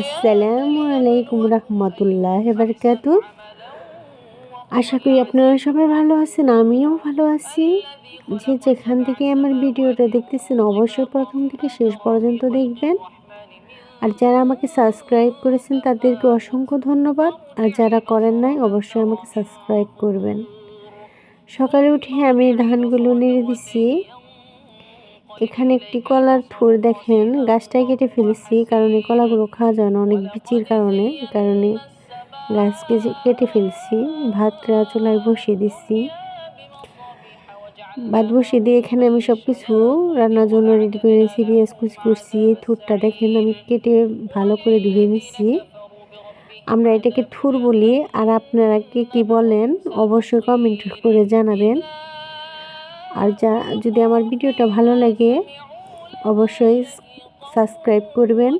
আসসালামু আলাইকুম রহমতুল্লাহ বারকাতু আশা করি আপনারা সবাই ভালো আছেন, আমিও ভালো আছি। যে যেখান থেকে আমার ভিডিওটা দেখতেছেন, অবশ্যই প্রথম থেকে শেষ পর্যন্ত দেখবেন। আর যারা আমাকে সাবস্ক্রাইব করেছেন, তাদেরকে অসংখ্য ধন্যবাদ। আর যারা করেন নাই, অবশ্যই আমাকে সাবস্ক্রাইব করবেন। সকালে উঠে আমি ধানগুলো নেড়ে দিছি। এখানে একটি কলার থুর দেখেন। গাছটাই কেটে ফেলেছি কারণ এই কলাগুলো খাওয়া যায় না, অনেক বিচির কারণে কারণে গাছ কেটে- ফেলছি, ভাতটা চুলায় বসিয়ে দিচ্ছি ভাত বসিয়ে দিয়ে এখানে আমি সব কিছু রান্নার জন্য রেডি করে নিয়েছি পেঁয়াজ কুচি করছি এই থুরটা দেখেন আমি কেটে ভালো করে ধুয়ে নিচ্ছি আমরা এটাকে থুর বলি, আর আপনারা কে কী বলেন অবশ্যই কমেন্ট করে জানাবেন। আর যা যদি আমার ভিডিওটা ভালো লাগে অবশ্যই সাবস্ক্রাইব করবেন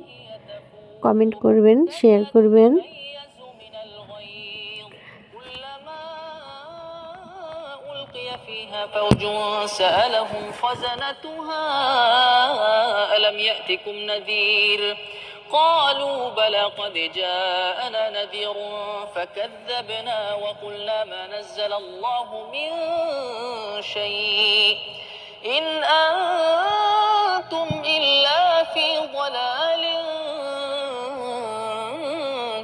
কমেন্ট করবেন শেয়ার করবেন من الغيظ كلما ألقي فيها فوج سألهم خزنتها ألم يأتكم نذير قالوا بلى قد جاءنا نذير فكذبنا وقلنا ما نزل الله من شيء. إن أنتم إلا في ضلال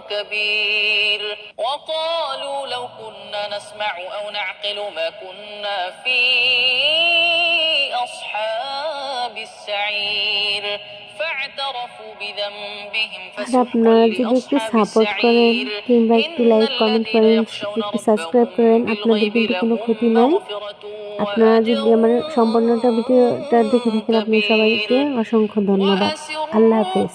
كبير. وقالوا لو كنا نسمع أو نعقل ما كنا في أصحاب আর আপনারা যদি একটু সাপোর্ট করেন কিংবা একটু লাইক কমেন্ট করেন একটু সাবস্ক্রাইব করেন আপনাদের কিন্তু কোনো ক্ষতি নাই। আপনারা যদি আমার সম্পূর্ণটা ভিডিওটা দেখে থাকেন আপনি সবাইকে অসংখ্য ধন্যবাদ। আল্লাহ হাফেজ।